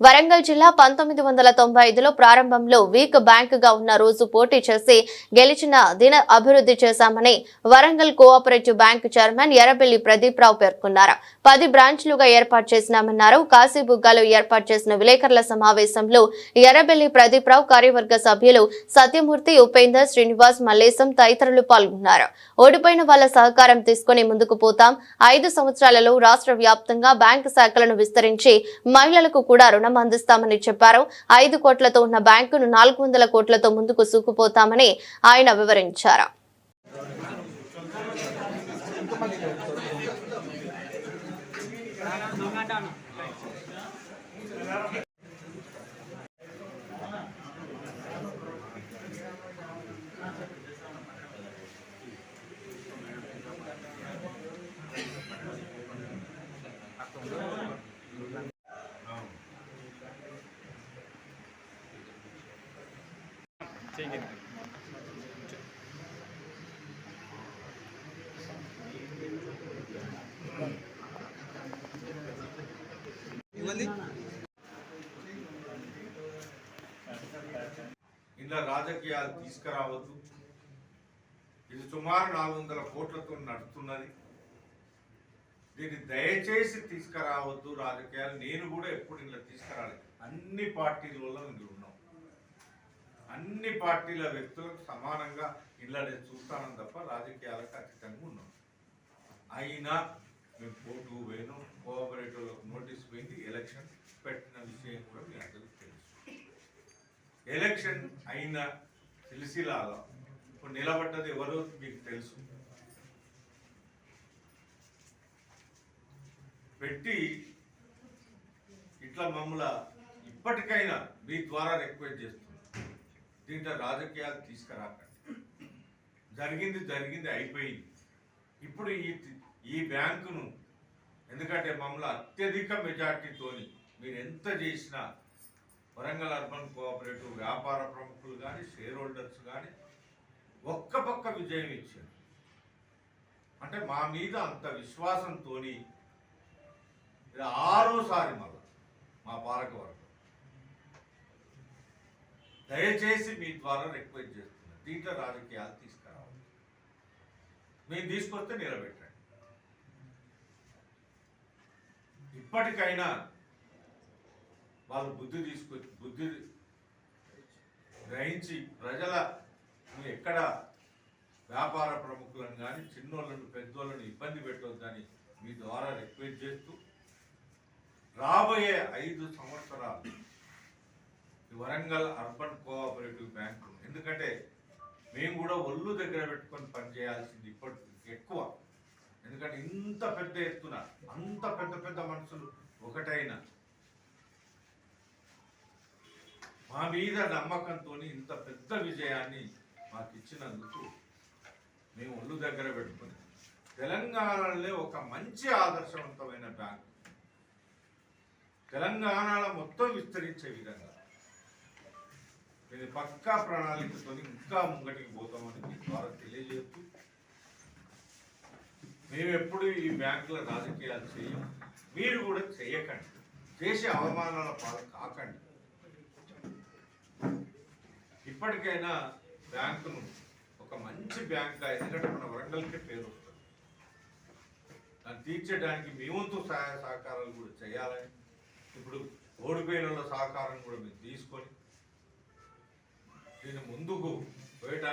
వరంగల్ జిల్లా పంతొమ్మిది వందల తొంభై ఐదులో ప్రారంభంలో వీక్ బ్యాంక్గా ఉన్న రోజు పోటీ చేసి గెలిచిన దిన అభివృద్ధి చేశామని Warangal cooperative bank chairman Errabelli Pradeep Rao పేర్కొన్నారు. పది బ్రాంచ్లుగా ఏర్పాటు చేసినామన్నారు. కాశీబుగ్గాలో ఏర్పాటు చేసిన విలేకరుల సమావేశంలో ఎర్రబెల్లి ప్రదీప్ రావు కార్యవర్గ సభ్యులు సత్యమూర్తి ఉపేందర్ శ్రీనివాస్ మల్లేశం తదితరులు పాల్గొన్నారు. ఓడిపోయిన వాళ్ళ సహకారం తీసుకుని ముందుకు పోతాం. ఐదు సంవత్సరాలలో రాష్ట్ర వ్యాప్తంగా బ్యాంకు శాఖలను విస్తరించి మహిళలకు కూడా రుణం అందిస్తామని చెప్పారు. ఐదు కోట్లతో ఉన్న బ్యాంకును నాలుగు వందల కోట్లతో ముందుకు సూకుపోతామని ఆయన వివరించారు. ఇందులో రాజకీయాలు తీసుకురావద్దు. ఇది సుమారు నాలుగు వందల కోట్లతో నడుస్తున్నది. దీన్ని దయచేసి తీసుకురావద్దు రాజకీయాలు. నేను కూడా ఎప్పుడు ఇలా తీసుకురాలి అన్ని పార్టీలలో ఇందులో అన్ని పార్టీల వ్యక్తులకు సమానంగా ఇలా నేను చూస్తానని తప్ప రాజకీయాలకు ఖచ్చితంగా ఉన్నాం. అయినా మేము కోర్టు పోయినాం కోఆపరేటివ్లకు నోటీస్ పోయింది ఎలక్షన్ పెట్టిన విషయం కూడా మీ అందరికీ తెలుసు. ఎలక్షన్ అయిన సిలిసిలాలో ఇప్పుడు నిలబడ్డది ఎవరో మీకు తెలుసు. పెట్టి ఇట్లా మమ్మల్ని ఇప్పటికైనా మీ ద్వారా రిక్వెస్ట్ చేస్తాం. దీంట్లో రాజకీయాలు తీసుకురాకండి. జరిగింది జరిగింది అయిపోయింది. ఇప్పుడు ఈ ఈ బ్యాంకును ఎందుకంటే మమ్మల్ని అత్యధిక మెజార్టీతోని మీరు ఎంత చేసినా వరంగల్ అర్బన్ కోఆపరేటివ్ వ్యాపార ప్రముఖులు కానీ షేర్ హోల్డర్స్ కానీ ఒక్క పక్క విజయం ఇచ్చారు. అంటే మా మీద అంత విశ్వాసంతో ఇది ఆరోసారి మళ్ళా మా పాలకవర్గం దయచేసి మీ ద్వారా రిక్వెస్ట్ చేస్తున్నాను దీంట్లో రాజకీయాలు తీసుకురావాలి. మీరు తీసుకొస్తే నిలబెట్టండి. ఇప్పటికైనా వాళ్ళు బుద్ధి తీసుకొ బుద్ధి గ్రహించి ప్రజల ఎక్కడ వ్యాపార ప్రముఖులను కానీ చిన్నోళ్ళను పెద్దోళ్ళను ఇబ్బంది పెట్టొద్దని మీ ద్వారా రిక్వెస్ట్ చేస్తూ రాబోయే ఐదు సంవత్సరాలు వరంగల్ అర్బన్ కోఆపరేటివ్ బ్యాంకు ఎందుకంటే మేము కూడా ఒళ్ళు దగ్గర పెట్టుకొని పనిచేయాల్సింది ఇప్పటి ఎక్కువ. ఎందుకంటే ఇంత పెద్ద ఎత్తున అంత పెద్ద పెద్ద మనుషులు ఒకటైన మా మీద నమ్మకంతో ఇంత పెద్ద విజయాన్ని మాకు ఇచ్చినందుకు మేము ఒళ్ళు దగ్గర పెట్టుకుని తెలంగాణలో ఒక మంచి ఆదర్శవంతమైన బ్యాంక్. తెలంగాణలో మొత్తం విస్తరించే విధంగా. ఇది పక్కా ప్రణాళికతో ఇంకా ముంగటికి పోతామని ద్వారా తెలియజేస్తూ మేము ఎప్పుడు ఈ బ్యాంకుల రాజకీయాలు చేయం మీరు కూడా చేయకండి. చేసే అవమానాల పాలు కాకండి. ఇప్పటికైనా బ్యాంకును ఒక మంచి బ్యాంక్గా ఎందుకంటే మన వరంగల్కి పేరు వస్తుంది. దాన్ని తీర్చడానికి మీ వంతు సహాయ సహకారాలు కూడా చేయాలని ఇప్పుడు ఓడిపోయిన సహకారం కూడా మీరు తీసుకొని దీని ముందుకు పోయడానికి